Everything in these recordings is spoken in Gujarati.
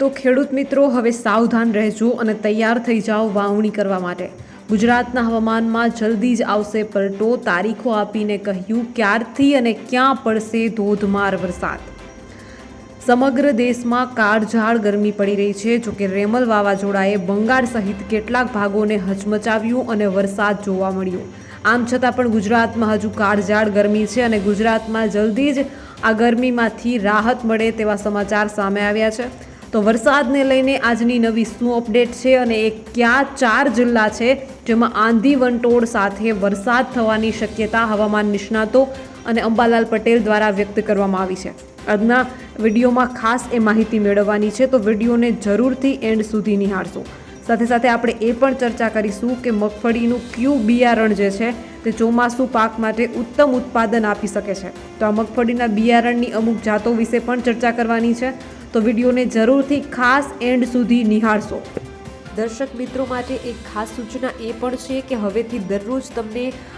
તો ખેડૂત મિત્રો, હવે સાવધાન રહેજો અને તૈયાર થઈ જાઓ વાવણી કરવા માટે. ગુજરાતના હવામાનમાં જલ્દી જ આવશે પલટો. તારીખો આપીને કહ્યું, ક્યારથી અને ક્યાં પડશે ધોધમાર વરસાદ? સમગ્ર દેશમાં કાળઝાળ ગરમી પડી રહી છે. જોકે રેમલ વાવાઝોડાએ બંગાળ સહિત કેટલાક ભાગોને હચમચાવ્યું અને વરસાદ જોવા મળ્યો. આમ છતાં પણ ગુજરાતમાં હજુ કાળઝાળ ગરમી છે અને ગુજરાતમાં જલ્દી જ આ ગરમીમાંથી રાહત મળે તેવા સમાચાર સામે આવ્યા છે. તો વરસાદને લઈને આજની નવી શું અપડેટ છે અને એ કયા ચાર જિલ્લા છે જેમાં આંધી વંટોળ સાથે વરસાદ થવાની શક્યતા હવામાન નિષ્ણાતો અને અંબાલાલ પટેલ દ્વારા વ્યક્ત કરવામાં આવી છે. આજના વિડીયોમાં ખાસ એ માહિતી મેળવવાની છે, તો વિડીયોને જરૂરથી એન્ડ સુધી નિહાળશો. સાથે સાથે આપણે એ પણ ચર્ચા કરીશું કે મગફળીનું ક્યુ બિયારણ જે છે, તે ચોમાસું પાક માટે ઉત્તમ ઉત્પાદન આપી શકે છે. તો આ મગફળીના બિયારણની અમુક જાતો વિશે પણ ચર્ચા કરવાની છે. તો વિડીયોને જરૂરથી ખાસ એન્ડ સુધી નિહાળશો. દર્શક મિત્રો માટે એક ખાસ સૂચના એ પણ છે કે હવેથી દરરોજ તમને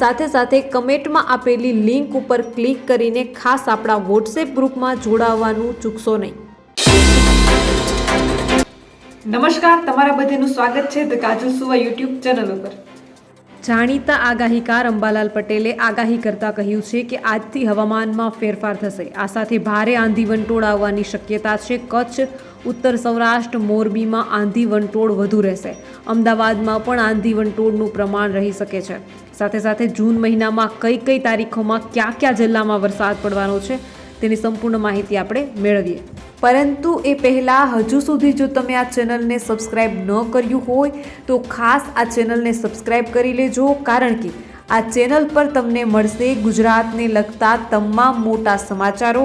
સાથે સાથે કમેન્ટમાં આપેલી લિંક ઉપર ક્લિક કરીને ખાસ આપણા વોટ્સએપ ગ્રુપમાં જોડાવવાનું ચૂકશો નહીં. નમસ્કાર તમારા બધાનું સ્વાગત છે ધ કાજલ સુવા યુટ્યુબ ચેનલ ઉપર. જાણીતા આગાહીકાર અંબાલાલ પટેલે આગાહી કરતા કહ્યું છે કે આજથી હવામાનમાં ફેરફાર થશે. આ સાથે ભારે આંધી વંટોળ આવવાની શક્યતા છે. કચ્છ ઉત્તર સૌરાષ્ટ્ર, મોરબીમાં આંધી વંટોળ વધુ રહેશે. અમદાવાદમાં પણ આંધી વંટોળનું પ્રમાણ રહી શકે છે. સાથે સાથે જૂન મહિનામાં કઈ કઈ તારીખોમાં કયા કયા જિલ્લામાં વરસાદ પડવાનો છે, તેની સંપૂર્ણ માહિતી આપણે મેળવીએ. પરંતુ એ પહેલાં હજુ સુધી જો તમે આ ચેનલને સબસ્ક્રાઇબ ન કર્યું હોય, તો ખાસ આ ચેનલને સબસ્ક્રાઇબ કરી લેજો, કારણ કે આ ચેનલ પર તમને મળશે ગુજરાતને લગતા તમામ મોટા સમાચારો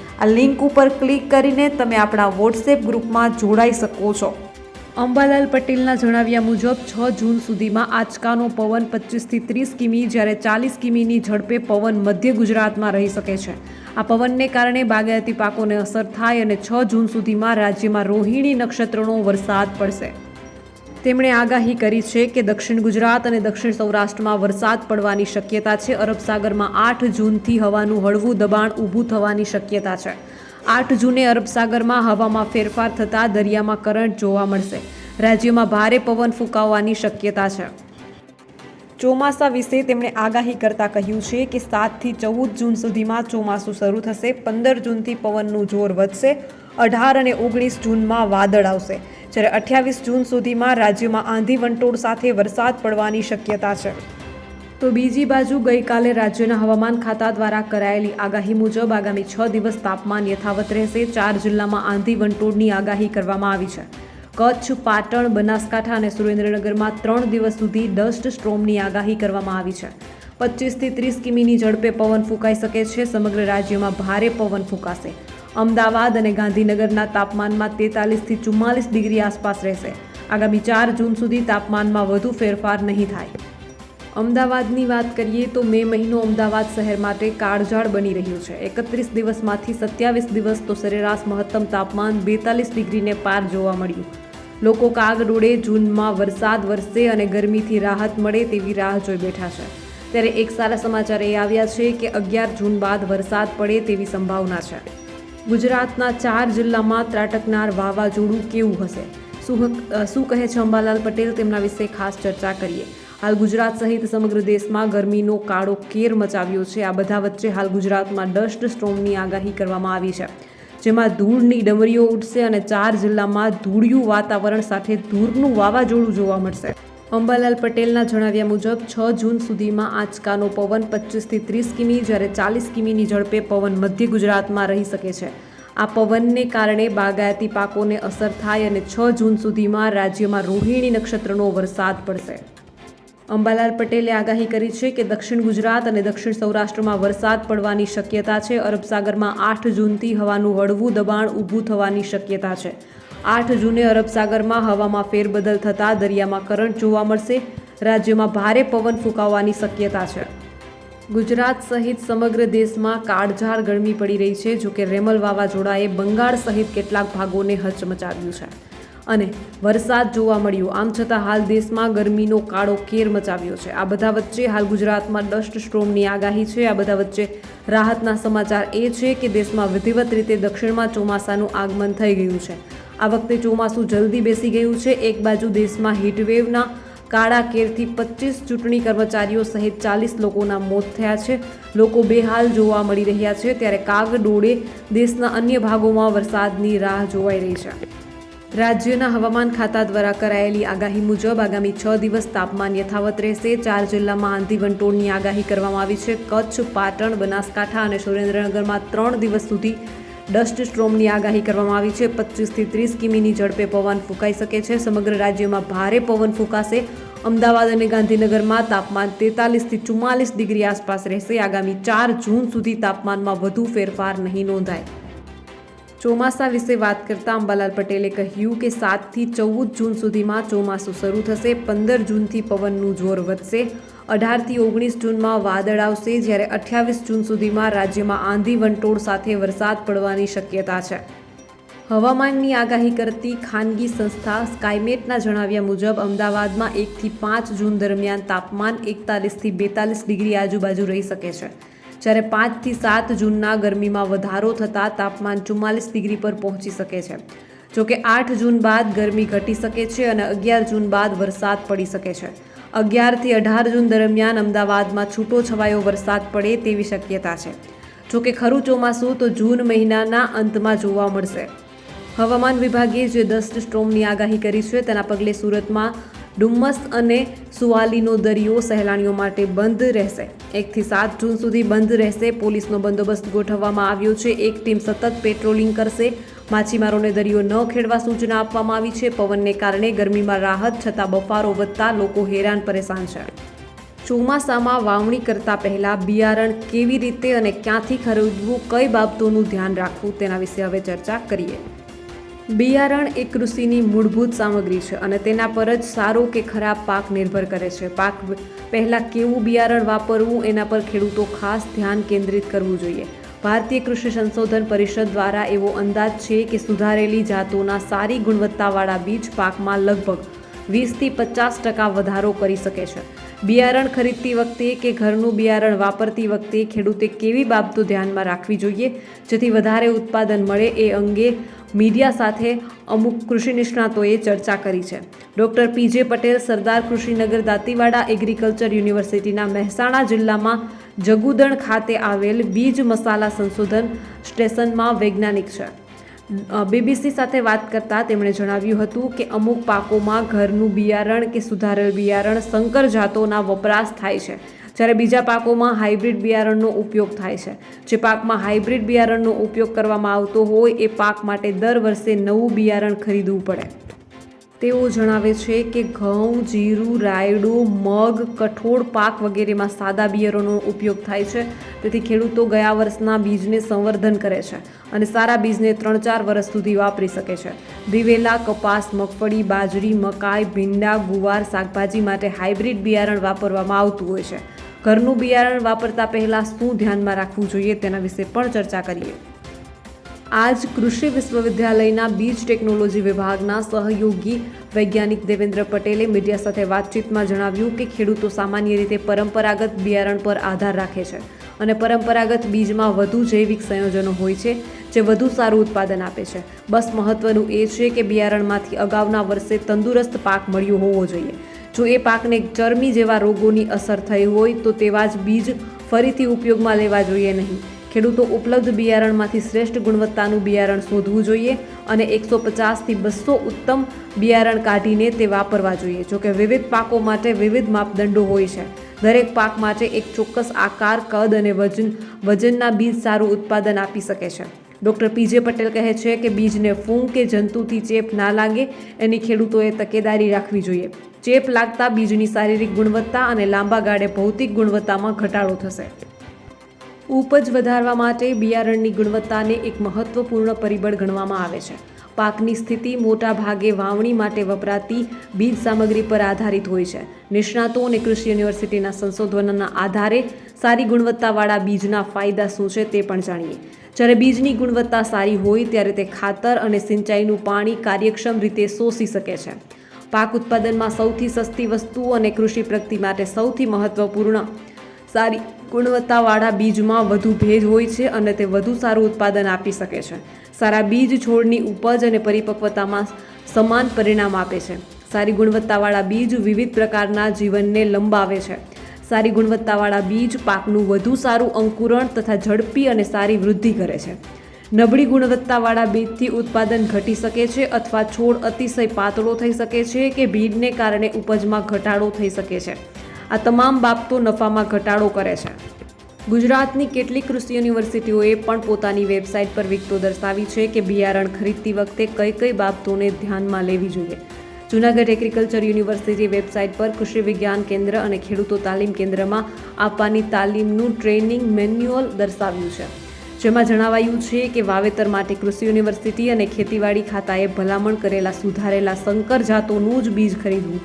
આ લિંક ઉપર ક્લિક કરીને તમે આપણા વોટ્સએપ ગ્રુપમાં જોડાઈ શકો છો. અંબાલાલ પટેલના જણાવ્યા મુજબ છ જૂન સુધીમાં આંચકાનો પવન પચીસથી ત્રીસ કિમી, જ્યારે ચાલીસ કિમીની ઝડપે પવન મધ્ય ગુજરાતમાં રહી શકે છે. આ પવનને કારણે બાગાયતી પાકોને અસર થાય અને છ જૂન સુધીમાં રાજ્યમાં રોહિણી નક્ષત્રનો વરસાદ પડશે. તેમણે આગાહી કરી છે કે દક્ષિણ ગુજરાત અને દક્ષિણ સૌરાષ્ટ્રમાં વરસાદ પડવાની શક્યતા છે. અરબસાગરમાં આઠ જૂનથી હવાનું હળવું દબાણ ઊભું થવાની શક્યતા છે. આઠ જૂને અરબસાગરમાં હવામાં ફેરફાર થતાં દરિયામાં કરંટ જોવા મળશે. રાજ્યમાં ભારે પવન ફૂંકાવવાની શક્યતા છે. ચોમાસા વિશે તેમણે આગાહી કરતા કહ્યું છે કે સાતથી ચૌદ જૂન સુધીમાં ચોમાસું શરૂ થશે. પંદર જૂનથી પવનનું જોર વધશે. અઢાર અને ઓગણીસ જૂનમાં વાદળ આવશે. જ્યારે અઠ્યાવીસ જૂન સુધીમાં રાજ્યમાં આંધી વંટોળ સાથે વરસાદ પડવાની શક્યતા છે. તો બીજી બાજુ ગઈકાલે રાજ્યના હવામાન ખાતા દ્વારા કરાયેલી આગાહી મુજબ આગામી છ દિવસ તાપમાન યથાવત રહેશે. ચાર જિલ્લામાં આંધી વંટોળની આગાહી કરવામાં આવી છે. કચ્છ, પાટણ, બનાસકાંઠા અને સુરેન્દ્રનગરમાં ત્રણ દિવસ સુધી ડસ્ટ સ્ટ્રોમની આગાહી કરવામાં આવી છે. પચીસથી ત્રીસ કિમીની ઝડપે પવન ફૂંકાઈ શકે છે. સમગ્ર રાજ્યમાં ભારે પવન ફૂંકાશે. અમદાવાદ અને ગાંધીનગરના તાપમાનમાં તેતાલીસથી ચુમ્માલીસ ડિગ્રી આસપાસ રહેશે. આગામી ચાર જૂન સુધી તાપમાનમાં વધુ ફેરફાર નહીં થાય. અમદાવાદની વાત કરીએ તો મે મહિનો અમદાવાદ શહેર માટે કાળઝાળ બની રહ્યું છે. એકત્રીસ દિવસમાંથી સત્યાવીસ દિવસ તો સરેરાશ મહત્તમ તાપમાન બેતાલીસ ડિગ્રીને પાર જોવા મળ્યું. લોકો કાગડોળે જૂનમાં વરસાદ વરસે અને ગરમીથી રાહત મળે તેવી રાહ જોઈ બેઠા છે. ત્યારે એક સારા સમાચાર એ આવ્યા છે કે અગિયાર જૂન બાદ વરસાદ પડે તેવી સંભાવના છે. ગુજરાતના ચાર જિલ્લામાં ત્રાટકનાર વાવાઝોડું કેવું હશે? શું શું કહે છે અંબાલાલ પટેલ? તેમના વિશે ખાસ ચર્ચા કરીએ. હાલ ગુજરાત સહિત સમગ્ર દેશમાં ગરમીનો કાળો કેર મચાવ્યો છે. આ બધા વચ્ચે હાલ ગુજરાતમાં ડસ્ટ સ્ટ્રોમની આગાહી કરવામાં આવી છે. જેમાં ધૂળની ડમરીઓ ઉડશે અને ચાર જિલ્લામાં ધૂળિયું વાતાવરણ સાથે ધૂળનું વાવાઝોડું જોવા મળશે. અંબાલાલ પટેલના જણાવ્યા મુજબ, છ જૂન સુધીમાં આંચકાનો પવન પચીસથી ત્રીસ કિમી, જ્યારે ચાલીસ કિમીની ઝડપે પવન મધ્ય ગુજરાતમાં રહી શકે છે. આ પવનને કારણે બાગાયતી પાકોને અસર થાય અને છ જૂન સુધીમાં રાજ્યમાં રોહિણી નક્ષત્રનો વરસાદ પડશે. અંબાલાલ પટેલે આગાહી કરી છે કે દક્ષિણ ગુજરાત અને દક્ષિણ સૌરાષ્ટ્રમાં વરસાદ પડવાની શક્યતા છે. અરબસાગરમાં આઠ જૂનથી હવાનું હળવું દબાણ ઊભું થવાની શક્યતા છે. આઠ જૂને અરબ સાગરમાં હવામાં ફેરબદલ થતાં દરિયામાં કરંટ જોવા મળશે. રાજ્યમાં ભારે પવન ફૂંકાવાની શક્યતા છે. ગુજરાત સહિત સમગ્ર દેશમાં કાળઝાળ ગરમી પડી રહી છે જોકે રેમલ વાવાઝોડાએ બંગાળ સહિત કેટલાક ભાગોને હચમચાવ્યું છે. અને વરસાદ જોવા મળ્યો. આમ છતાં હાલ દેશમાં ગરમીનો કાળો કેર મચાવ્યો છે. આ બધા વચ્ચે હાલ ગુજરાતમાં ડસ્ટ સ્ટ્રોમની આગાહી છે. આ બધા વચ્ચે રાહતના સમાચાર એ છે કે દેશમાં વિધિવત રીતે દક્ષિણમાં ચોમાસાનું આગમન થઈ ગયું છે. આ વખતે ચોમાસું જલ્દી બેસી ગયું છે. એક બાજુ દેશમાં હીટવેવના કાળા કેરથી પચીસ ચૂંટણી કર્મચારીઓ સહિત ચાલીસ લોકોના મોત થયા છે. લોકો બેહાલ જોવા મળી રહ્યા છે. ત્યારે કાગડોળે દેશના અન્ય ભાગોમાં વરસાદની રાહ જોવાઈ રહી છે. રાજ્યના હવામાન ખાતા દ્વારા કરાયેલી આગાહી મુજબ આગામી છ દિવસ તાપમાન યથાવત રહેશે. ચાર જિલ્લામાં આંધી વંટોળની આગાહી કરવામાં આવી છે. કચ્છ, પાટણ, બનાસકાંઠા અને સુરેન્દ્રનગરમાં ત્રણ દિવસ સુધી ડસ્ટ સ્ટ્રોમની આગાહી કરવામાં આવી છે. પચીસથી ત્રીસ કિમીની ઝડપે પવન ફૂંકાઈ શકે છે. સમગ્ર રાજ્યમાં ભારે પવન ફૂંકાશે. અમદાવાદ અને ગાંધીનગરમાં તાપમાન તેતાલીસથી ચુમ્માલીસ ડિગ્રી આસપાસ રહેશે. આગામી ચાર જૂન સુધી તાપમાનમાં વધુ ફેરફાર નહીં નોંધાય. ચોમાસા વિશે વાત કરતા અંબાલાલ પટેલે કહ્યું કે સાતથી ચૌદ જૂન સુધીમાં ચોમાસું શરૂ થશે. પંદર જૂનથી પવનનું જોર વધશે. અઢારથી ઓગણીસ જૂનમાં વાદળ આવશે જ્યારે અઠ્યાવીસ જૂન સુધીમાં રાજ્યમાં આંધી વંટોળ સાથે વરસાદ પડવાની શક્યતા છે. હવામાનની આગાહી કરતી ખાનગી સંસ્થા સ્કાયમેટના જણાવ્યા મુજબ, અમદાવાદમાં એકથી પાંચ જૂન દરમિયાન તાપમાન એકતાલીસથી બેતાલીસ ડિગ્રી આજુબાજુ રહી શકે છે. જ્યારે પાંચથી સાત જૂનના ગરમીમાં વધારો થતાં તાપમાન ચુમ્માલીસ ડિગ્રી પર પહોંચી શકે છે. જોકે આઠ જૂન બાદ ગરમી ઘટી શકે છે અને અગિયાર જૂન બાદ વરસાદ પડી શકે છે. અગિયારથી અઢાર જૂન દરમિયાન અમદાવાદમાં છૂટો છવાયો વરસાદ પડે તેવી શક્યતા છે. જોકે ખરું ચોમાસું તો જૂન મહિનાના અંતમાં જોવા મળશે. હવામાન વિભાગે જે ડસ્ટ સ્ટ્રોમની આગાહી કરી છે તેના પગલે સુરતમાં ડુમ્મસ અને સુવાલીનો દરિયો સહેલાણીઓ માટે બંધ રહેશે. એકથી સાત જૂન સુધી બંધ રહેશે. પોલીસનો બંદોબસ્ત ગોઠવવામાં આવ્યો છે. એક ટીમ સતત પેટ્રોલિંગ કરશે. માછીમારોને દરિયો ન ખેડવા સૂચના આપવામાં આવી છે. પવનને કારણે ગરમીમાં રાહત છતાં બફારો વધતા લોકો હેરાન પરેશાન છે. ચોમાસામાં વાવણી કરતા પહેલા બિયારણ કેવી રીતે અને ક્યાંથી ખરીદવું, કઈ બાબતોનું ધ્યાન રાખવું તેના વિશે હવે ચર્ચા કરીએ. બિયારણ એ કૃષિની મૂળભૂત સામગ્રી છે અને તેના પર જ સારો કે ખરાબ પાક નિર્ભર કરે છે. પાક પહેલાં કેવું બિયારણ વાપરવું, એના પર ખેડૂતો ખાસ ધ્યાન કેન્દ્રિત કરવું જોઈએ. ભારતીય કૃષિ સંશોધન પરિષદ દ્વારા એવો અંદાજ છે કે સુધારેલી જાતોના સારી ગુણવત્તાવાળા બીજ પાકમાં લગભગ વીસથી પચાસ ટકા વધારો કરી શકે છે. બિયારણ ખરીદતી વખતે કે ઘરનું બિયારણ વાપરતી વખતે ખેડૂતે કેવી બાબતો ધ્યાનમાં રાખવી જોઈએ, જેથી વધારે ઉત્પાદન મળે એ અંગે મીડિયા સાથે અમુક કૃષિ નિષ્ણાતોએ ચર્ચા કરી છે. Doctor PJ Patel Sardar Krushinagar Dantiwada agriculture યુનિવર્સિટીના મહેસાણા જિલ્લામાં જગુદણ ખાતે આવેલ બીજ મસાલા સંશોધન સ્ટેશનમાં વૈજ્ઞાનિક છે. બીબીસી સાથે વાત કરતાં તેમણે જણાવ્યું હતું કે અમુક પાકોમાં ઘરનું બિયારણ કે સુધારેલ બિયારણ સંકર જાતોના વપરાશ થાય છે. જ્યારે બીજા પાકોમાં હાઇબ્રિડ બિયારણનો ઉપયોગ થાય છે. જે પાકમાં હાઇબ્રિડ બિયારણનો ઉપયોગ કરવામાં આવતો હોય એ પાક માટે દર વર્ષે નવું બિયારણ ખરીદવું પડે. તેઓ જણાવે છે કે ઘઉં, જીરું, રાયડું, મગ, કઠોળ, પાક વગેરેમાં સાદા બિયારણનો ઉપયોગ થાય છે. તેથી ખેડૂતો ગયા વર્ષના બીજને સંવર્ધન કરે છે અને સારા બીજને ત્રણ ચાર વર્ષ સુધી વાપરી શકે છે. દિવેલા, કપાસ, મગફળી, બાજરી, મકાઈ, ભીંડા, ગુવાર, શાકભાજી માટે હાઇબ્રિડ બિયારણ વાપરવામાં આવતું હોય છે. ઘરનું બિયારણ વાપરતા પહેલાં શું ધ્યાનમાં રાખવું જોઈએ તેના વિશે પણ ચર્ચા કરીએ. આજ કૃષિ વિશ્વવિદ્યાલયના બીજ ટેકનોલોજી વિભાગના સહયોગી વૈજ્ઞાનિક દેવેન્દ્ર પટેલે મીડિયા સાથે વાતચીતમાં જણાવ્યું કે ખેડૂતો સામાન્ય રીતે પરંપરાગત બિયારણ પર આધાર રાખે છે અને પરંપરાગત બીજમાં વધુ જૈવિક સંયોજનો હોય છે, જે વધુ સારું ઉત્પાદન આપે છે. બસ મહત્વનું એ છે કે બિયારણમાંથી અગાઉના વર્ષે તંદુરસ્ત પાક મળ્યો હોવો જોઈએ. જો એ પાકને ચરમી જેવા રોગોની અસર થઈ હોય, તો તેવા જ બીજ ફરીથી ઉપયોગમાં લેવા જોઈએ નહીં. ખેડૂતો ઉપલબ્ધ બિયારણમાંથી શ્રેષ્ઠ ગુણવત્તાનું બિયારણ શોધવું જોઈએ અને એકસો પચાસથી બસો ઉત્તમ બિયારણ કાઢીને તે વાપરવા જોઈએ. જોકે વિવિધ પાકો માટે વિવિધ માપદંડો હોય છે. દરેક પાક માટે એક ચોક્કસ આકાર, કદ અને વજન, વજનના બીજ સારું ઉત્પાદન આપી શકે છે. ડૉક્ટર પીજે પટેલ કહે છે કે બીજને ફૂંક કે જંતુથી ચેપ ના લાગે, એની ખેડૂતોએ તકેદારી રાખવી જોઈએ. ચેપ લાગતા બીજની શારીરિક ગુણવત્તા અને લાંબા ગાળે ભૌતિક ગુણવત્તામાં ઘટાડો થશે. ઉપજ વધારવા માટે બિયારણની ગુણવત્તાને એક મહત્વપૂર્ણ પરિબળ ગણવામાં આવે છે. પાકની સ્થિતિ મોટા ભાગે વાવણી માટે વપરાતી બીજ સામગ્રી પર આધારિત હોય છે. નિષ્ણાતો અને કૃષિ યુનિવર્સિટીના સંશોધનોના આધારે સારી ગુણવત્તાવાળા બીજના ફાયદા શું છે તે પણ જાણીએ. જ્યારે બીજની ગુણવત્તા સારી હોય ત્યારે તે ખાતર અને સિંચાઈનું પાણી કાર્યક્ષમ રીતે શોષી શકે છે. પાક ઉત્પાદનમાં સૌથી સસ્તી વસ્તુ અને કૃષિ પ્રગતિ માટે સૌથી મહત્વપૂર્ણ સારી ગુણવત્તાવાળા બીજમાં વધુ ભેજ હોય છે અને તે વધુ સારું ઉત્પાદન આપી શકે છે. સારા બીજ છોડની ઉપજ અને પરિપક્વતામાં સમાન પરિણામ આપે છે. સારી ગુણવત્તાવાળા બીજ વિવિધ પ્રકારના જીવનને લંબાવે છે. સારી ગુણવત્તાવાળા બીજ પાકનું વધુ સારું અંકુરણ તથા ઝડપી અને સારી વૃદ્ધિ કરે છે. નબળી ગુણવત્તાવાળા બીજથી ઉત્પાદન ઘટી શકે છે અથવા છોડ અતિશય પાતળો થઈ શકે છે કે ભીડને કારણે ઉપજમાં ઘટાડો થઈ શકે છે. આ તમામ બાબતો નફામાં ઘટાડો કરે છે. ગુજરાતની કેટલીક કૃષિ યુનિવર્સિટીઓએ પણ પોતાની વેબસાઇટ પર વિગતો દર્શાવી છે કે બિયારણ ખરીદતી વખતે કઈ કઈ બાબતોને ધ્યાનમાં લેવી જોઈએ. જૂનાગઢ એગ્રીકલ્ચર યુનિવર્સિટી વેબસાઇટ પર કૃષિ વિજ્ઞાન કેન્દ્ર અને ખેડૂતો તાલીમ કેન્દ્રમાં આપવાની તાલીમનું ટ્રેનિંગ મેન્યુઅલ દર્શાવ્યું છે. જેમાં જણાવાયું છે કે વાવેતર માટે કૃષિ યુનિવર્સિટી અને ખેતીવાડી ખાતાએ ભલામણ કરેલા, સુધારેલા સંકર જાતોનું જ બીજ ખરીદવું.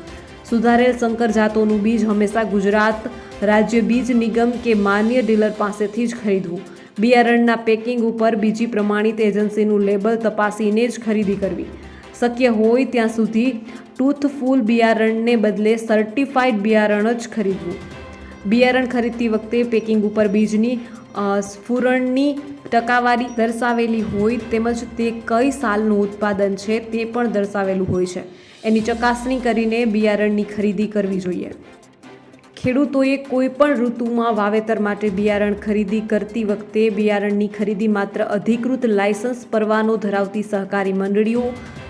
સુધારેલ સંકર જાતોનું બીજ હંમેશા ગુજરાત રાજ્ય બીજ નિગમ કે માન્ય ડીલર પાસેથી જ ખરીદવું. બિયારણના પેકિંગ ઉપર બીજી પ્રમાણિત એજન્સીનું લેબલ તપાસીને જ ખરીદી કરવી. શક્ય હોય ત્યાં સુધી ટૂથફૂલ બિયારણને બદલે સર્ટિફાઈડ બિયારણ જ ખરીદવું. બિયારણ ખરીદતી વખતે પેકિંગ ઉપર બીજની સ્ફુરણની ટકાવારી દર્શાવેલી હોય તેમજ તે કઈ સાલનું ઉત્પાદન છે તે પણ દર્શાવેલું હોય છે. એની ચકાસણી કરીને બિયારણની ખરીદી કરવી જોઈએ. ખેડૂતોએ કોઈ પણ ઋતુમાં વાવેતર માટે બિયારણ ખરીદી કરતી વખતે બિયારણની ખરીદી માત્ર અધિકૃત લાયસન્સ પરવાનો ધરાવતી સહકારી મંડળીઓ,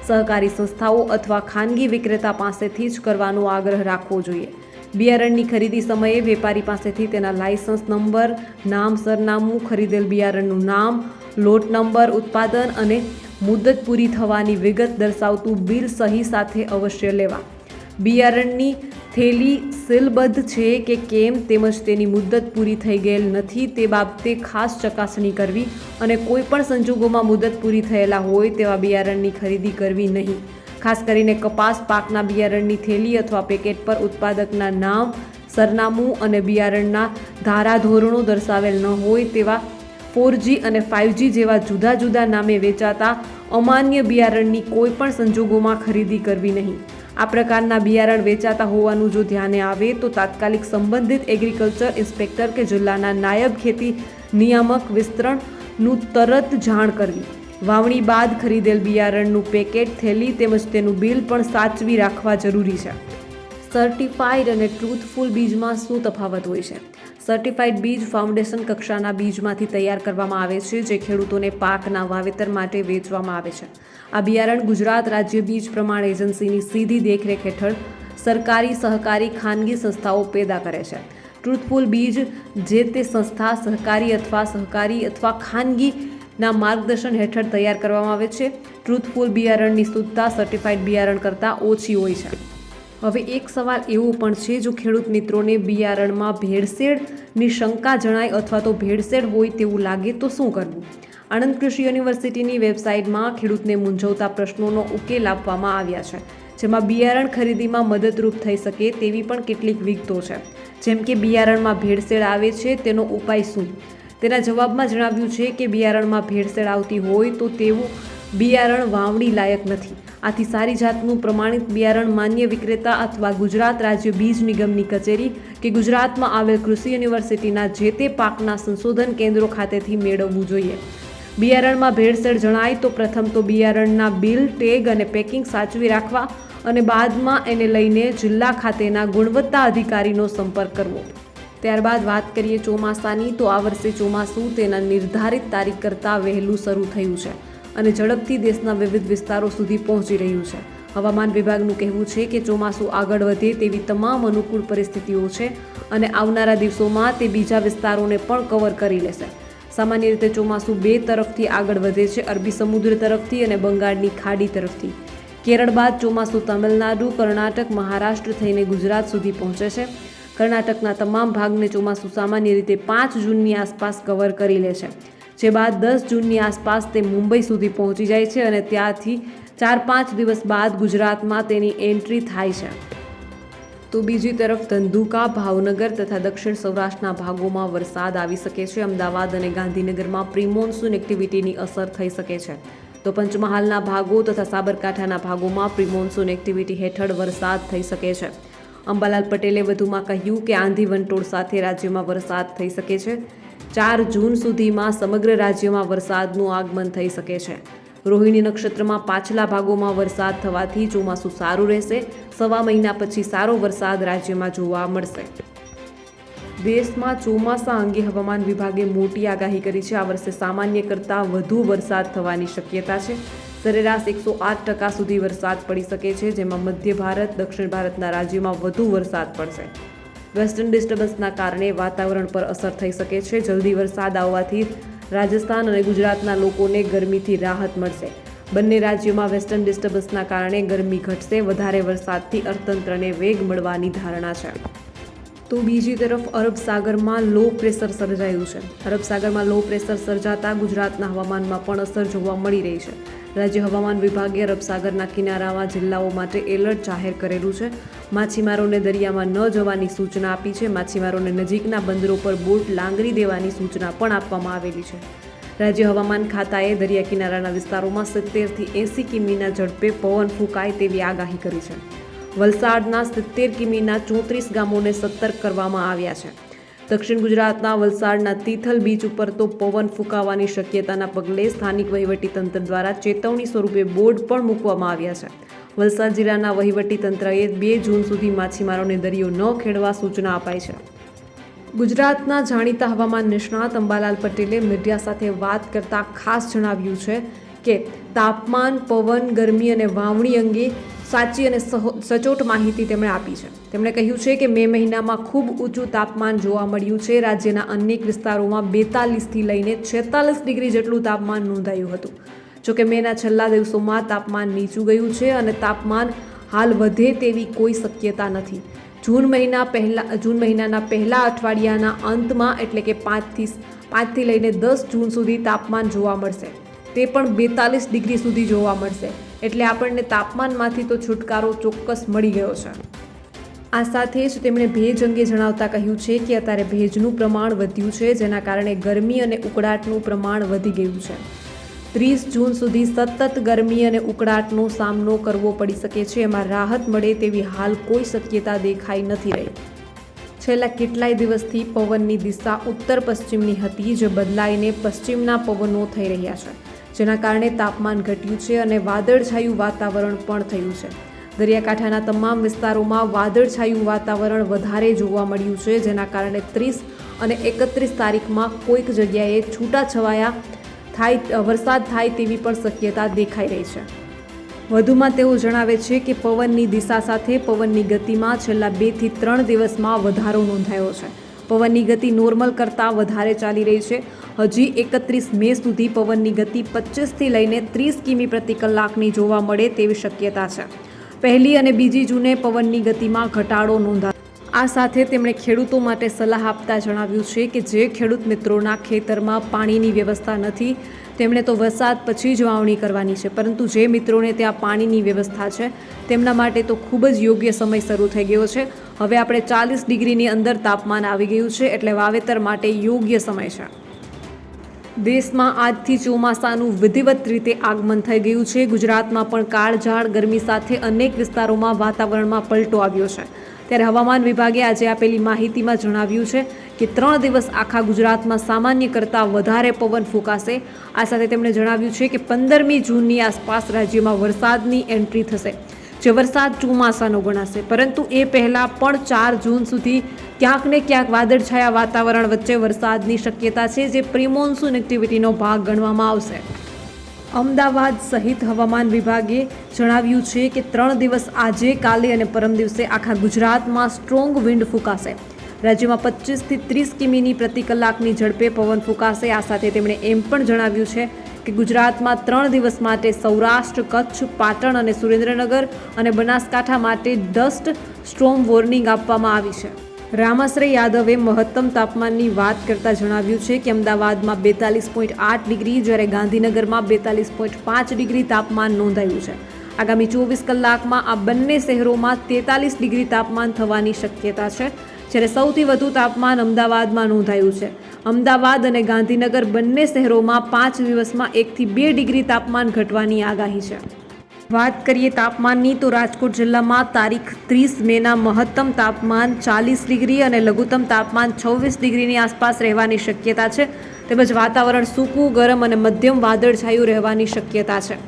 સહકારી સંસ્થાઓ અથવા ખાનગી વિક્રેતા પાસેથી જ કરવાનો આગ્રહ રાખવો જોઈએ. બિયારણની ખરીદી સમયે વેપારી પાસેથી તેના લાયસન્સ નંબર, નામ, સરનામું, ખરીદેલ બિયારણનું નામ, લોટ નંબર, ઉત્પાદન અને મુદત પૂરી થવાની વિગત દર્શાવતું બિલ સહી સાથે અવશ્ય લેવા. બિયારણની થેલી સીલબદ્ધ છે કે કેમ તેમજ તેની મુદ્દત પૂરી થઈ ગયેલ નથી તે બાબતે ખાસ ચકાસણી કરવી અને કોઈપણ સંજોગોમાં મુદત પૂરી થયેલા હોય તેવા બિયારણની ખરીદી કરવી નહીં. ખાસ કરીને કપાસ પાકના બિયારણની થેલી અથવા પેકેટ પર ઉત્પાદકના નામ, સરનામું અને બિયારણના ધારાધોરણો દર્શાવેલ ન હોય તેવા ફોરજી અને ફાઇવજી જેવા જુદા જુદા નામે વેચાતા અમાન્ય બિયારણની કોઈ પણ સંજોગોમાં ખરીદી કરવી નહીં. આ પ્રકારના બિયારણ વેચાતા હોવાનું જો ધ્યાને આવે તો તાત્કાલિક સંબંધિત એગ્રીકલ્ચર ઇન્સ્પેક્ટર કે જિલ્લાના નાયબ ખેતી નિયામક વિસ્તરણનું તરત જાણ કરવી. વાવણી બાદ ખરીદેલ બિયારણનું પેકેટ, થેલી તેમજ તેનું બિલ પણ સાચવી રાખવા જરૂરી છે. સર્ટિફાઈડ અને ટ્રુથફુલ બીજમાં શું તફાવત હોય છે? સર્ટિફાઈડ બીજ ફાઉન્ડેશન કક્ષાના બીજમાંથી તૈયાર કરવામાં આવે છે, જે ખેડૂતોને પાકના વાવેતર માટે વેચવામાં આવે છે. આ બિયારણ ગુજરાત રાજ્ય બીજ પ્રમાણ એજન્સીની સીધી દેખરેખ હેઠળ સરકારી સહકારી ખાનગી સંસ્થાઓ પેદા કરે છે. ટ્રુથફુલ બીજ જે તે સંસ્થા સહકારી અથવા સહકારી અથવા ખાનગીના માર્ગદર્શન હેઠળ તૈયાર કરવામાં આવે છે. ટ્રુથફુલ બિયારણની શુદ્ધતા સર્ટિફાઈડ બિયારણ કરતાં ઓછી હોય છે. હવે એક સવાલ એવો પણ છે, જો ખેડૂત મિત્રોને બિયારણમાં ભેળસેળની શંકા જણાય અથવા તો ભેળસેળ હોય તેવું લાગે, તો શું કરવું? આણંદ કૃષિ યુનિવર્સિટીની વેબસાઇટમાં ખેડૂતને મૂંઝવતા પ્રશ્નોનો ઉકેલ આપવામાં આવ્યા છે, જેમાં બિયારણ ખરીદીમાં મદદરૂપ થઈ શકે તેવી પણ કેટલીક વિગતો છે. જેમ કે, બિયારણમાં ભેળસેળ આવે છે, તેનો ઉપાય શું? તેના જવાબમાં જણાવ્યું છે કે, બિયારણમાં ભેળસેળ આવતી હોય તો તેવું બિયારણ વાવણી લાયક નથી. આથી સારી જાતનું પ્રમાણિત બિયારણ માન્ય વિક્રેતા અથવા ગુજરાત રાજ્ય બીજ નિગમની કચેરી કે ગુજરાતમાં આવેલ કૃષિ યુનિવર્સિટીના જે તે પાકના સંશોધન કેન્દ્રો ખાતેથી મેળવવું જોઈએ. બિયારણમાં ભેળસેળ જણાય તો પ્રથમ તો બિયારણના બિલ, ટેગ અને પેકિંગ સાચવી રાખવા અને બાદમાં એને લઈને જિલ્લા ખાતેના ગુણવત્તા અધિકારીનો સંપર્ક કરવો. ત્યારબાદ વાત કરીએ ચોમાસાની તો આ વર્ષે ચોમાસું તેના નિર્ધારિત તારીખ કરતાં વહેલું શરૂ થયું છે. અને ઝડપથી દેશના વિવિધ વિસ્તારો સુધી પહોંચી રહ્યું છે. હવામાન વિભાગનું કહેવું છે કે ચોમાસું આગળ વધે તેવી તમામ અનુકૂળ પરિસ્થિતિઓ છે અને આવનારા દિવસોમાં તે બીજા વિસ્તારોને પણ કવર કરી લેશે. સામાન્ય રીતે ચોમાસું બે તરફથી આગળ વધે છે, અરબી સમુદ્ર તરફથી અને બંગાળની ખાડી તરફથી. કેરળ બાદ ચોમાસું તમિલનાડુ, કર્ણાટક, મહારાષ્ટ્ર થઈને ગુજરાત સુધી પહોંચે છે. કર્ણાટકના તમામ ભાગને ચોમાસું સામાન્ય રીતે પાંચ જૂનની આસપાસ કવર કરી લે છે. જે બાદ દસ જૂનની આસપાસ તે મુંબઈ સુધી પહોંચી જાય છે અને ત્યાંથી ચાર પાંચ દિવસ બાદ ગુજરાતમાં તેની એન્ટ્રી થાય છે. તો બીજી તરફ ધંધુકા, ભાવનગર તથા દક્ષિણ સૌરાષ્ટ્રના ભાગોમાં વરસાદ આવી શકે છે. અમદાવાદ અને ગાંધીનગરમાં પ્રિમોન્સૂન એક્ટિવિટીની અસર થઈ શકે છે. તો પંચમહાલના ભાગો તથા સાબરકાંઠાના ભાગોમાં પ્રિમોન્સૂન એક્ટિવિટી હેઠળ વરસાદ થઈ શકે છે. અંબાલાલ પટેલે વધુમાં કહ્યું કે આંધી વંટોળ સાથે રાજ્યમાં વરસાદ થઈ શકે છે. ચાર જૂન સુધીમાં સમગ્ર રાજ્યમાં વરસાદનું આગમન થઈ શકે છે. રોહિણી નક્ષત્રમાં પાછલા ભાગોમાં વરસાદ થવાથી ચોમાસું સારું રહેશે. સવા મહિના પછી સારો વરસાદ રાજ્યમાં જોવા મળશે. દેશમાં ચોમાસા અંગે હવામાન વિભાગે મોટી આગાહી કરી છે. આ વર્ષે સામાન્ય કરતાં વધુ વરસાદ થવાની શક્યતા છે. સરેરાશ એકસો આઠ ટકા સુધી વરસાદ પડી શકે છે, જેમાં મધ્ય ભારત, દક્ષિણ ભારતના રાજ્યોમાં વધુ વરસાદ પડશે. વેસ્ટર્ન ડિસ્ટર્બન્સના કારણે વાતાવરણ પર અસર થઈ શકે છે. જલ્દી વરસાદ આવવાથી રાજસ્થાન અને ગુજરાતના લોકોને ગરમીથી રાહત મળશે. બંને રાજ્યોમાં વેસ્ટર્ન ડિસ્ટર્બન્સના કારણે ગરમી ઘટશે. વધારે વરસાદથી અર્થતંત્રને વેગ મળવાની ધારણા છે. તો બીજી તરફ અરબ સાગરમાં લો પ્રેશર સર્જાયું છે. અરબ સાગરમાં લો પ્રેશર સર્જાતા ગુજરાતના હવામાનમાં પણ અસર જોવા મળી રહી છે. રાજ્ય હવામાન વિભાગે અરબસાગરના કિનારામાં જિલ્લાઓ માટે એલર્ટ જાહેર કરેલું છે. માછીમારોને દરિયામાં ન જવાની સૂચના આપી છે. માછીમારોને નજીકના બંદરો પર બોટ લાંગરી દેવાની સૂચના પણ આપવામાં આવેલી છે. રાજ્ય હવામાન ખાતાએ દરિયા કિનારાના વિસ્તારોમાં સિત્તેરથી એંસી કિમીના ઝડપે પવન ફૂંકાય તેવી આગાહી કરી છે. વલસાડના સિત્તેર કિમીના ચોત્રીસ ગામોને સતર્ક કરવામાં આવ્યા છે. દક્ષિણ ગુજરાતના વલસાડના તિથલ બીચ ઉપર તો પવન ફૂંકાવાની શક્યતાના પગલે સ્થાનિક વહીવટીતંત્ર દ્વારા ચેતવણી સ્વરૂપે બોર્ડ પણ મૂકવામાં આવ્યા છે. વલસાડ જિલ્લાના વહીવટીતંત્રએ બે જૂન સુધી માછીમારોને દરિયો ન ખેડવા સૂચના અપાઈ છે. ગુજરાતના જાણીતા હવામાન નિષ્ણાત અંબાલાલ પટેલે મીડિયા સાથે વાત કરતા ખાસ જણાવ્યું છે કે તાપમાન, પવન, ગરમી અને વાવણી અંગે સાચી અને સચોટ માહિતી તેમણે આપી છે. તેમણે કહ્યું છે કે મે મહિનામાં ખૂબ ઊંચું તાપમાન જોવા મળ્યું છે. રાજ્યના અનેક વિસ્તારોમાં બેતાલીસથી લઈને છેતાલીસ ડિગ્રી જેટલું તાપમાન નોંધાયું હતું. જોકે મેના છેલ્લા દિવસોમાં તાપમાન નીચું ગયું છે અને તાપમાન હાલ વધે તેવી કોઈ શક્યતા નથી. જૂન મહિના પહેલા, જૂન મહિનાના પહેલા અઠવાડિયાના અંતમાં એટલે કે પાંચથી પાંચથી લઈને દસ જૂન સુધી તાપમાન જોવા મળશે. તે પણ બેતાલીસ ડિગ્રી સુધી જોવા મળશે. એટલે આપણને તાપમાનમાંથી તો છુટકારો ચોક્કસ મળી ગયો છે. આ સાથે જ તેમણે ભેજ અંગે જણાવતા કહ્યું છે કે અત્યારે ભેજનું પ્રમાણ વધ્યું છે, જેના કારણે ગરમી અને ઉકળાટનું પ્રમાણ વધી ગયું છે. ત્રીસ જૂન સુધી સતત ગરમી અને ઉકળાટનો સામનો કરવો પડી શકે છે, એમાં રાહત મળે તેવી હાલ કોઈ શક્યતા દેખાઈ નથી રહી. છેલ્લા કેટલાય દિવસથી પવનની દિશા ઉત્તર પશ્ચિમની હતી, જે બદલાઈને પશ્ચિમના પવનો થઈ રહ્યા છે. જેના કારણે તાપમાન ઘટ્યું છે અને વાદળછાયું વાતાવરણ પણ થયું છે. દરિયાકાંઠાના તમામ વિસ્તારોમાં વાદળછાયું વાતાવરણ વધારે જોવા મળ્યું છે, જેના કારણે ત્રીસ અને એકત્રીસ તારીખમાં કોઈક જગ્યાએ છૂટાછવાયા થાય વરસાદ થાય તેવી પણ શક્યતા દેખાઈ રહી છે. વધુમાં તેઓ જણાવે છે કે પવનની દિશા સાથે પવનની ગતિમાં છેલ્લા બેથી ત્રણ દિવસમાં વધારો નોંધાયો છે. પવનની ગતિ નોર્મલ કરતાં વધારે ચાલી રહી છે. હજી એકત્રીસ મે સુધી પવનની ગતિ પચીસથી લઈને ત્રીસ કિમી પ્રતિ કલાકની જોવા મળે તેવી શક્યતા છે. પહેલી અને બીજી જૂને પવનની ગતિમાં ઘટાડો નોંધા આ સાથે તેમણે ખેડૂતો માટે સલાહ આપતા જણાવ્યું છે કે જે ખેડૂત મિત્રોના ખેતરમાં પાણીની વ્યવસ્થા નથી તેમણે તો વરસાદ પછી જ વાવણી કરવાની છે, પરંતુ જે મિત્રોને ત્યાં પાણીની વ્યવસ્થા છે, તેમના માટે તો ખૂબ જ યોગ્ય સમય શરૂ થઈ ગયો છે. હવે આપણે ચાલીસ ડિગ્રીની અંદર તાપમાન આવી ગયું છે, એટલે વાવેતર માટે યોગ્ય સમય છે. દેશમાં આજથી ચોમાસાનું વિધિવત રીતે આગમન થઈ ગયું છે. ગુજરાતમાં પણ કાળઝાળ ગરમી સાથે અનેક વિસ્તારોમાં વાતાવરણમાં પલટો આવ્યો છે. ત્યારે હવામાન વિભાગે આજે આપેલી માહિતીમાં જણાવ્યું છે કે ત્રણ દિવસ આખા ગુજરાતમાં સામાન્ય કરતાં વધારે પવન ફૂંકાશે. આ સાથે તેમણે જણાવ્યું છે કે પંદરમી જૂનની આસપાસ રાજ્યમાં વરસાદની એન્ટ્રી થશે, જે વરસાદ ચોમાસાનો ગણાશે. પરંતુ એ પહેલાં પણ ચાર જૂન સુધી ક્યાંક ને ક્યાંક વાદળછાયા વાતાવરણ વચ્ચે વરસાદની શક્યતા છે, જે પ્રિમોન્સૂન એક્ટિવિટીનો ભાગ ગણવામાં આવશે. અમદાવાદ સહિત હવામાન વિભાગે જણાવ્યું છે કે ત્રણ દિવસ આજે, કાલે અને પરમ દિવસે આખા ગુજરાતમાં સ્ટ્રોંગ વિન્ડ ફૂંકાશે. રાજ્યમાં પચીસથી ત્રીસ કિમીની પ્રતિ કલાકની ઝડપે પવન ફૂંકાશે. આ સાથે તેમણે એમ પણ જણાવ્યું છે કે ગુજરાતમાં ત્રણ દિવસ માટે સૌરાષ્ટ્ર, કચ્છ, પાટણ અને સુરેન્દ્રનગર અને બનાસકાંઠા માટે ડસ્ટ સ્ટ્રોમ વોર્નિંગ આપવામાં આવી છે. રામાશ્રય યાદવે મહત્તમ તાપમાનની વાત કરતાં જણાવ્યું છે કે અમદાવાદમાં બેતાલીસ પોઈન્ટ આઠ ડિગ્રી, જ્યારે ગાંધીનગરમાં બેતાલીસ પોઈન્ટ પાંચ ડિગ્રી તાપમાન નોંધાયું છે. આગામી ચોવીસ કલાકમાં આ બંને શહેરોમાં તેતાલીસ ડિગ્રી તાપમાન થવાની શક્યતા છે, જ્યારે સૌથી વધુ તાપમાન અમદાવાદમાં નોંધાયું છે. અમદાવાદ અને ગાંધીનગર બંને શહેરોમાં પાંચ દિવસમાં એકથી બે ડિગ્રી તાપમાન ઘટવાની આગાહી છે. વાત કરીએ તાપમાનની, તો રાજકોટ જિલ્લામાં તારીખ ત્રીસ મેના મહત્તમ તાપમાન ચાલીસ ડિગ્રી અને લઘુત્તમ તાપમાન છવ્વીસ ડિગ્રીની આસપાસ રહેવાની શક્યતા છે. તેમજ વાતાવરણ સૂકું, ગરમ અને મધ્યમ વાદળછાયું રહેવાની શક્યતા છે.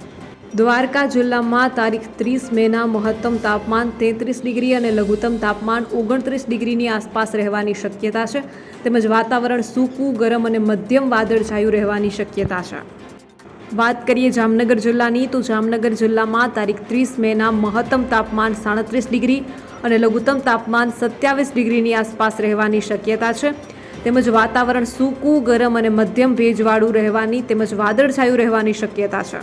દ્વારકા જિલ્લામાં તારીખ ત્રીસ મેના મહત્તમ તાપમાન તેત્રીસ ડિગ્રી અને લઘુત્તમ તાપમાન ઓગણત્રીસ ડિગ્રીની આસપાસ રહેવાની શક્યતા છે. તેમજ વાતાવરણ સૂકું, ગરમ અને મધ્યમ વાદળછાયું રહેવાની શક્યતા છે. વાત કરીએ જામનગર જિલ્લાની, તો જામનગર જિલ્લામાં તારીખ ત્રીસ મેના મહત્તમ તાપમાન સાડત્રીસ ડિગ્રી અને લઘુત્તમ તાપમાન સત્યાવીસ ડિગ્રીની આસપાસ રહેવાની શક્યતા છે. તેમજ વાતાવરણ સૂકું, ગરમ અને મધ્યમ ભેજવાળું રહેવાની તેમજ વાદળછાયું રહેવાની શક્યતા છે.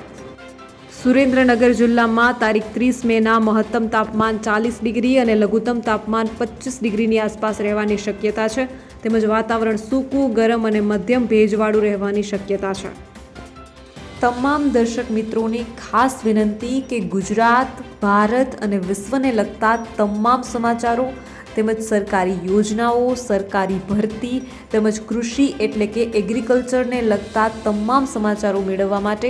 સુરેન્દ્રનગર જિલ્લામાં તારીખ ત્રીસ મેના મહત્તમ તાપમાન ચાલીસ ડિગ્રી અને લઘુત્તમ તાપમાન પચીસ ડિગ્રીની આસપાસ રહેવાની શક્યતા છે. તેમજ વાતાવરણ સૂકું, ગરમ અને મધ્યમ ભેજવાળું રહેવાની શક્યતા છે. તમામ દર્શક મિત્રોને ખાસ વિનંતી કે ગુજરાત, ભારત અને વિશ્વને લગતા તમામ સમાચારો તેમજ સરકારી યોજનાઓ, સરકારી ભરતી તેમજ કૃષિ એટલે કે એગ્રીકલ્ચરને લગતા તમામ સમાચારો મેળવવા માટે